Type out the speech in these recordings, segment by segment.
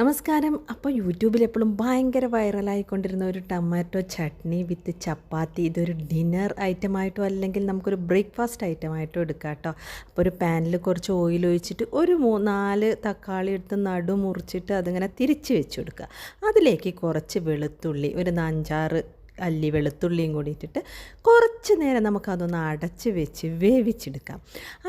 നമസ്കാരം. അപ്പോൾ യൂട്യൂബിൽ എപ്പോഴും ഭയങ്കര വൈറലായിക്കൊണ്ടിരുന്ന ഒരു ടൊമാറ്റോ ചട്നി വിത്ത് ചപ്പാത്തി. ഇതൊരു ഡിന്നർ ഐറ്റമായിട്ടോ അല്ലെങ്കിൽ നമുക്കൊരു ബ്രേക്ക്ഫാസ്റ്റ് ഐറ്റമായിട്ടോ എടുക്കാം കേട്ടോ അപ്പോൾ ഒരു പാനിൽ കുറച്ച് ഓയിൽ ഒഴിച്ചിട്ട് ഒരു മൂ നാല് തക്കാളി എടുത്ത് നടു മുറിച്ചിട്ട് അതിങ്ങനെ തിരിച്ച് വെച്ച് കൊടുക്കുക. അതിലേക്ക് കുറച്ച് വെളുത്തുള്ളി ഒരു അഞ്ചാറ് അല്ലി വെളുത്തുള്ളിയും കൂടി ഇട്ടിട്ട് കുറച്ച് നേരം നമുക്കതൊന്ന് അടച്ച് വെച്ച് വേവിച്ചെടുക്കാം.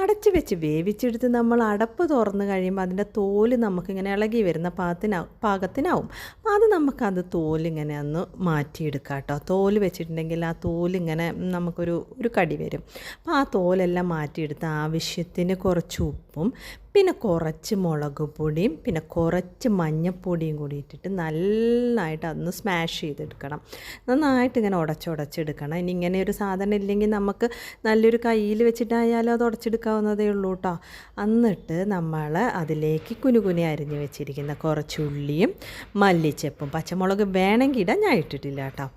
അടച്ച് വെച്ച് വേവിച്ചെടുത്ത് നമ്മൾ അടപ്പ് തുറന്ന് കഴിയുമ്പോൾ അതിന്റെ തോൽ നമുക്കിങ്ങനെ ഇളകി വരുന്ന പാകത്തിനാവും പാകത്തിനാവും. അത് നമുക്കത് തോലിങ്ങനെ ഒന്ന് മാറ്റിയെടുക്കാം കേട്ടോ. തോൽ വെച്ചിട്ടുണ്ടെങ്കിൽ ആ തോലിങ്ങനെ നമുക്കൊരു ഒരു കടി വരും. അപ്പോൾ ആ തോലെല്ലാം മാറ്റിയെടുത്ത് ആവശ്യത്തിന് കുറച്ച് ഉപ്പും പിന്നെ കുറച്ച് മുളക് പൊടിയും പിന്നെ കുറച്ച് മഞ്ഞപ്പൊടിയും കൂടി ഇട്ടിട്ട് നന്നായിട്ട് അതൊന്ന് സ്മാഷ് ചെയ്തെടുക്കണം. നന്നായിട്ട് ഇങ്ങനെ ഉടച്ചുടച്ചെടുക്കണം. ഇനി ഇങ്ങനെ ഒരു സാധനം ഇല്ലെങ്കിൽ നമുക്ക് നല്ലൊരു കയ്യിൽ വെച്ചിട്ടായാലും അത് ഉടച്ചെടുക്കാവുന്നതേ ഉള്ളൂ കേട്ടോ എന്നിട്ട് നമ്മൾ അതിലേക്ക് കുനുകുനി അരിഞ്ഞ് വെച്ചിരിക്കുന്ന കുറച്ച് ഉള്ളിയും മല്ലിച്ചപ്പും പച്ചമുളക് വേണമെങ്കിൽ ഇടാൻ ഞാൻ ഇട്ടിട്ടില്ല കേട്ടോ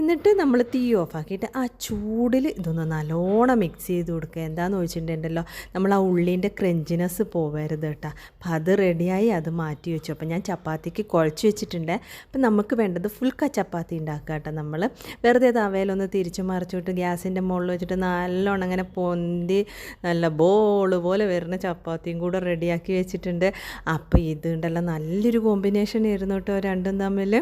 എന്നിട്ട് നമ്മൾ തീ ഓഫാക്കിയിട്ട് ആ ചൂടിൽ ഇതൊന്ന് നല്ലോണം മിക്സ് ചെയ്ത് കൊടുക്കുക. എന്താണെന്ന് ചോദിച്ചിട്ടുണ്ടല്ലോ നമ്മൾ ആ ഉള്ളീന്റെ ക്രഞ്ചിനെസ് പോവരുത് കേട്ടോ. അപ്പം അത് റെഡിയായി അത് മാറ്റി വെച്ചു. അപ്പം ഞാൻ ചപ്പാത്തിക്ക് കുഴച്ച് വെച്ചിട്ടുണ്ട്. അപ്പം നമുക്ക് വേണ്ടത് ഫുൾക്ക ചപ്പാത്തി ഉണ്ടാക്കുക കേട്ടോ നമ്മൾ വെറുതെ തവയിലൊന്ന് തിരിച്ചു മറിച്ചിട്ട് ഗ്യാസിന്റെ മുകളിൽ വെച്ചിട്ട് നല്ലോണം അങ്ങനെ പൊന്തി നല്ല ബോൾ പോലെ വരുന്ന ചപ്പാത്തിയും കൂടെ റെഡിയാക്കി വെച്ചിട്ടുണ്ട്. അപ്പോൾ ഇതുണ്ടല്ലോ നല്ലൊരു കോമ്പിനേഷൻ ആയിരുന്നു കേട്ടോ രണ്ടും തമ്മിൽ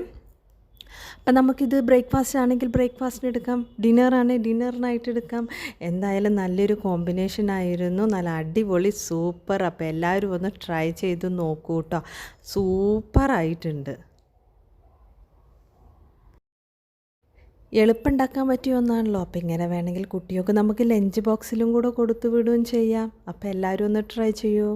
നമുക്കിത് ബ്രേക്ക്ഫാസ്റ്റ് ആണെങ്കിൽ ബ്രേക്ക്ഫാസ്റ്റിന് എടുക്കാം ഡിന്നറാണെങ്കിൽ ഡിന്നറിനായിട്ട് എടുക്കാം. എന്തായാലും നല്ലൊരു കോമ്പിനേഷൻ ആയിരുന്നു. നല്ല അടിപൊളി സൂപ്പർ. അപ്പോൾ എല്ലാവരും ഒന്ന് ട്രൈ ചെയ്ത് നോക്കൂ കേട്ടോ സൂപ്പറായിട്ടുണ്ട്. എളുപ്പമുണ്ടാക്കാൻ പറ്റിയ ഒന്നാണല്ലോ. അപ്പോൾ ഇങ്ങനെ വേണമെങ്കിൽ കുട്ടികൾക്ക് നമുക്ക് ലഞ്ച് ബോക്സിലും കൂടെ കൊടുത്തു വിടുകയും ചെയ്യാം. അപ്പോൾ എല്ലാവരും ഒന്ന് ട്രൈ ചെയ്യൂ.